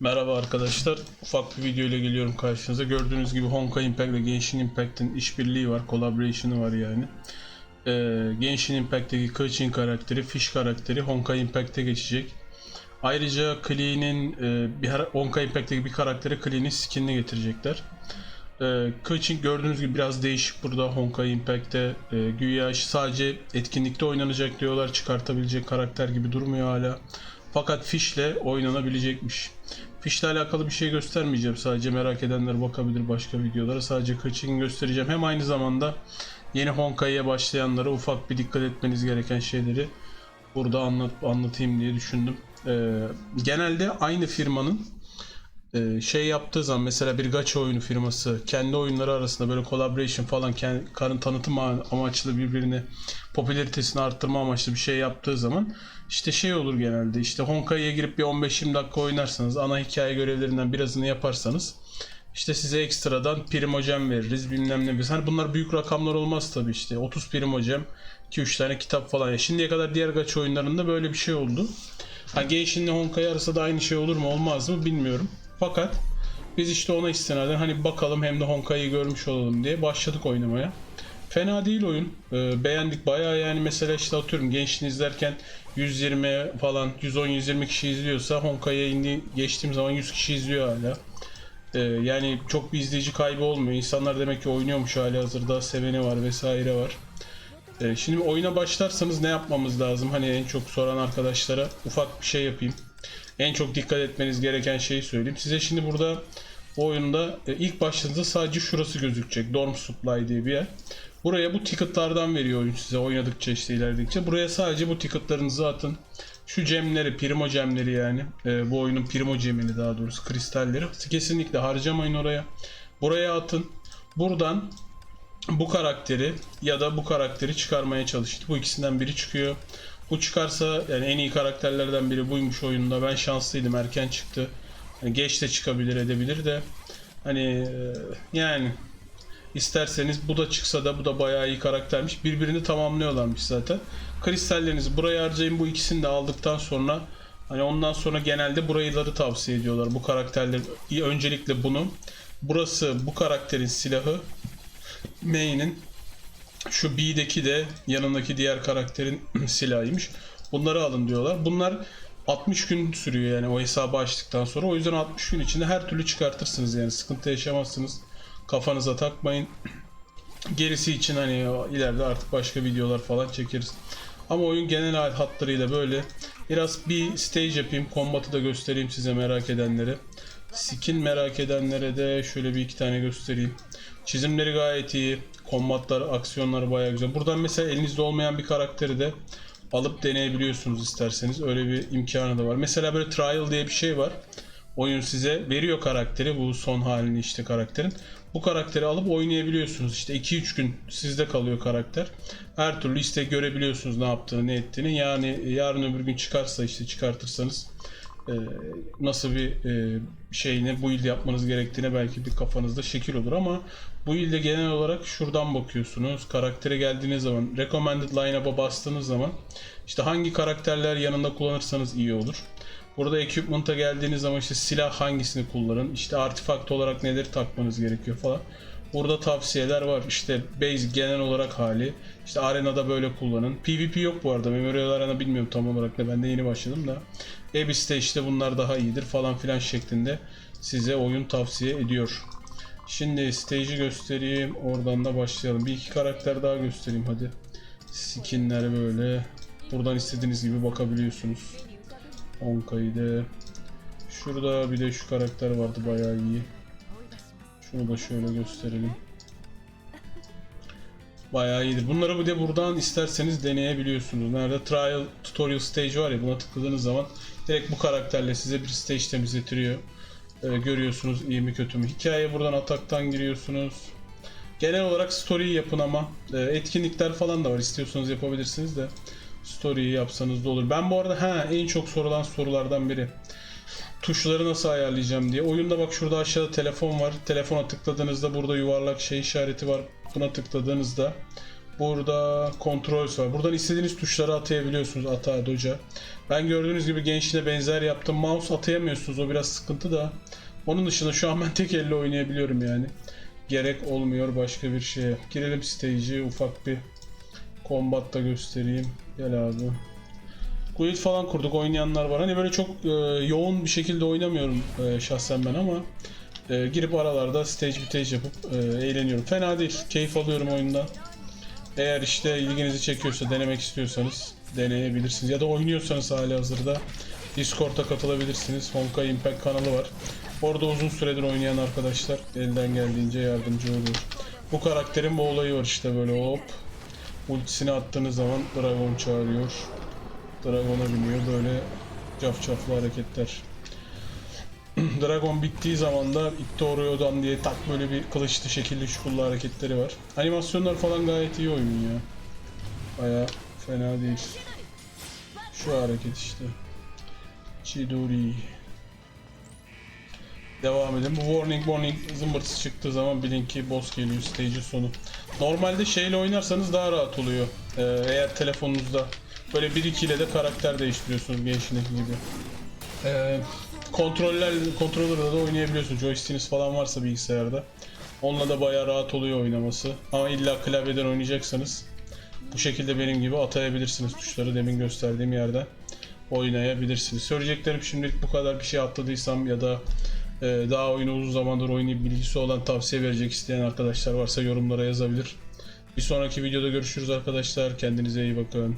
Merhaba arkadaşlar. Ufak bir video ile geliyorum karşınıza. Gördüğünüz gibi Honkai Impact ile Genshin Impact'in işbirliği var, collaboration'ı var yani. Ee, Genshin Impact'teki Keqing karakteri, Fish karakteri Honkai Impact'e geçecek. Ayrıca Klee'nin e, bir Honkai Impact'teki bir karakteri Klee'nin skinini getirecekler. Ee, Keqing gördüğünüz gibi biraz değişik burada Honkai Impact'te. E, güya sadece etkinlikte oynanacak diyorlar. Çıkartabilecek karakter gibi durmuyor hala. Fakat Fish'le oynanabilecekmiş. Fish'le alakalı bir şey göstermeyeceğim. Sadece merak edenler bakabilir başka videolara. Sadece Keqing'i göstereceğim. Hem aynı zamanda yeni Honkai'ye başlayanlara ufak bir dikkat etmeniz gereken şeyleri burada anlat, anlatayım diye düşündüm. Ee, genelde aynı firmanın şey yaptığı zaman mesela bir gacha oyunu firması kendi oyunları arasında böyle collaboration falan karın tanıtım ama- amaçlı birbirini popülaritesini arttırma amaçlı bir şey yaptığı zaman işte şey olur genelde işte Honkai'ye girip bir 15-20 dakika oynarsanız ana hikaye görevlerinden birazını yaparsanız işte size ekstradan primojem veririz bilmem ne. Hani bunlar büyük rakamlar olmaz tabii işte 30 primojem 2-3 tane kitap falan. Ya şimdiye kadar diğer gacha oyunlarında böyle bir şey oldu. Ha Genshin'le Honkai arasında da aynı şey olur mu olmaz mı bilmiyorum. Fakat biz işte ona istinaden hani bakalım hem de Honkai'yi görmüş olalım diye başladık oynamaya. Fena değil oyun. Ee, beğendik bayağı yani mesela işte atıyorum Genshin izlerken 120 falan 110-120 kişi izliyorsa Honkai'ye indi geçtiğim zaman 100 kişi izliyor hala. Ee, yani çok bir izleyici kaybı olmuyor. İnsanlar demek ki oynuyormuş hali hazırda seveni var vesaire var. Ee, şimdi oyuna başlarsanız ne yapmamız lazım? Hani en çok soran arkadaşlara ufak bir şey yapayım. En çok dikkat etmeniz gereken şeyi söyleyeyim. Size şimdi burada bu oyunda e, ilk başladığınızda sadece şurası gözükecek. Dorm Supply diye bir yer. Buraya bu ticketlardan veriyor oyun size oynadıkça işte ilerledikçe. Buraya sadece bu ticketlarınızı atın. Şu gemleri, primo gemleri yani. e, bu oyunun primo gemini daha doğrusu kristalleri. Kesinlikle harcamayın oraya. Buraya atın. Buradan bu karakteri ya da bu karakteri çıkarmaya çalıştı. Bu ikisinden biri çıkıyor. Bu çıkarsa yani en iyi karakterlerden biri buymuş oyunda. Ben şanslıydım erken çıktı. Yani geç de çıkabilir edebilir de. Hani e, yani isterseniz bu da çıksa da bu da bayağı iyi karaktermiş. Birbirini tamamlıyorlarmış zaten. Kristallerinizi buraya harcayın. Bu ikisini de aldıktan sonra hani ondan sonra genelde burayıları tavsiye ediyorlar. Bu karakterler öncelikle bunu. Burası bu karakterin silahı main'in şu B'deki de yanındaki diğer karakterin silahıymış. Bunları alın diyorlar. Bunlar 60 gün sürüyor yani o hesabı açtıktan sonra. O yüzden 60 gün içinde her türlü çıkartırsınız yani sıkıntı yaşamazsınız. Kafanıza takmayın. Gerisi için hani ileride artık başka videolar falan çekeriz. Ama oyun genel hatlarıyla böyle. Biraz bir stage yapayım. Combat'ı da göstereyim size merak edenlere. Skin merak edenlere de şöyle bir iki tane göstereyim. Çizimleri gayet iyi. Kombatlar, aksiyonları bayağı güzel. Buradan mesela elinizde olmayan bir karakteri de alıp deneyebiliyorsunuz isterseniz. Öyle bir imkanı da var. Mesela böyle trial diye bir şey var. Oyun size veriyor karakteri. Bu son halini işte karakterin. Bu karakteri alıp oynayabiliyorsunuz. İşte 2-3 gün sizde kalıyor karakter. Her türlü işte görebiliyorsunuz ne yaptığını, ne ettiğini. Yani yarın öbür gün çıkarsa işte çıkartırsanız e, nasıl bir e, şeyine build yapmanız gerektiğine belki bir kafanızda şekil olur ama bu ilde genel olarak şuradan bakıyorsunuz. Karaktere geldiğiniz zaman recommended line-up'a bastığınız zaman işte hangi karakterler yanında kullanırsanız iyi olur. Burada equipment'a geldiğiniz zaman işte silah hangisini kullanın, işte artifakt olarak neleri takmanız gerekiyor falan. Burada tavsiyeler var. İşte base genel olarak hali. İşte arenada böyle kullanın. PvP yok bu arada. Memorial Arena bilmiyorum tam olarak ne. Ben de yeni başladım da. Abyss'te işte bunlar daha iyidir falan filan şeklinde size oyun tavsiye ediyor. Şimdi stage'i göstereyim. Oradan da başlayalım. Bir iki karakter daha göstereyim hadi. Skinler böyle. Buradan istediğiniz gibi bakabiliyorsunuz. Honkai'de. Şurada bir de şu karakter vardı bayağı iyi. Şunu da şöyle gösterelim. Bayağı iyidir. Bunları bir de buradan isterseniz deneyebiliyorsunuz. Nerede trial tutorial stage var ya buna tıkladığınız zaman direkt bu karakterle size bir stage temizletiyor. Ee, görüyorsunuz iyi mi kötü mü. Hikaye buradan ataktan giriyorsunuz. Genel olarak story yapın ama e, etkinlikler falan da var. İstiyorsanız yapabilirsiniz de story'yi yapsanız da olur. Ben bu arada ha en çok sorulan sorulardan biri tuşları nasıl ayarlayacağım diye. Oyunda bak şurada aşağıda telefon var. Telefona tıkladığınızda burada yuvarlak şey işareti var. Buna tıkladığınızda Burada kontrol var. Buradan istediğiniz tuşları atayabiliyorsunuz. Ata, doca. Ben gördüğünüz gibi gençliğe benzer yaptım. Mouse atayamıyorsunuz. O biraz sıkıntı da. Onun dışında şu an ben tek elle oynayabiliyorum yani. Gerek olmuyor başka bir şeye. Girelim stage'i ufak bir combat da göstereyim. Gel abi. Guild falan kurduk oynayanlar var. Hani böyle çok e, yoğun bir şekilde oynamıyorum e, şahsen ben ama e, girip aralarda stage stage yapıp e, eğleniyorum. Fena değil. Keyif alıyorum oyundan. Eğer işte ilginizi çekiyorsa denemek istiyorsanız deneyebilirsiniz. Ya da oynuyorsanız hali hazırda Discord'a katılabilirsiniz. Honkai Impact kanalı var. Orada uzun süredir oynayan arkadaşlar elden geldiğince yardımcı oluyor. Bu karakterin bu olayı var işte böyle hop. Ultisini attığınız zaman Dragon çağırıyor. Dragon'a biniyor böyle cafcaflı hareketler. Dragon bittiği zaman da Ittoroyodan diye tak böyle bir kılıçlı şekilli şukullu hareketleri var. Animasyonlar falan gayet iyi oyunun ya. Baya fena değil. Şu hareket işte. Chidori. Devam edelim. Bu warning warning zımbırtısı çıktığı zaman bilin ki boss geliyor stage'in sonu. Normalde şeyle oynarsanız daha rahat oluyor. Ee, eğer telefonunuzda böyle 1-2 ile de karakter değiştiriyorsunuz gençliğindeki gibi. Ee, kontroller kontrollerle de oynayabiliyorsunuz. Joystick'iniz falan varsa bilgisayarda. Onunla da bayağı rahat oluyor oynaması. Ama illa klavyeden oynayacaksanız bu şekilde benim gibi atayabilirsiniz tuşları demin gösterdiğim yerden oynayabilirsiniz. Söyleyeceklerim şimdilik bu kadar bir şey atladıysam ya da e, daha oyunu uzun zamandır oynayıp bilgisi olan tavsiye verecek isteyen arkadaşlar varsa yorumlara yazabilir. Bir sonraki videoda görüşürüz arkadaşlar. Kendinize iyi bakın.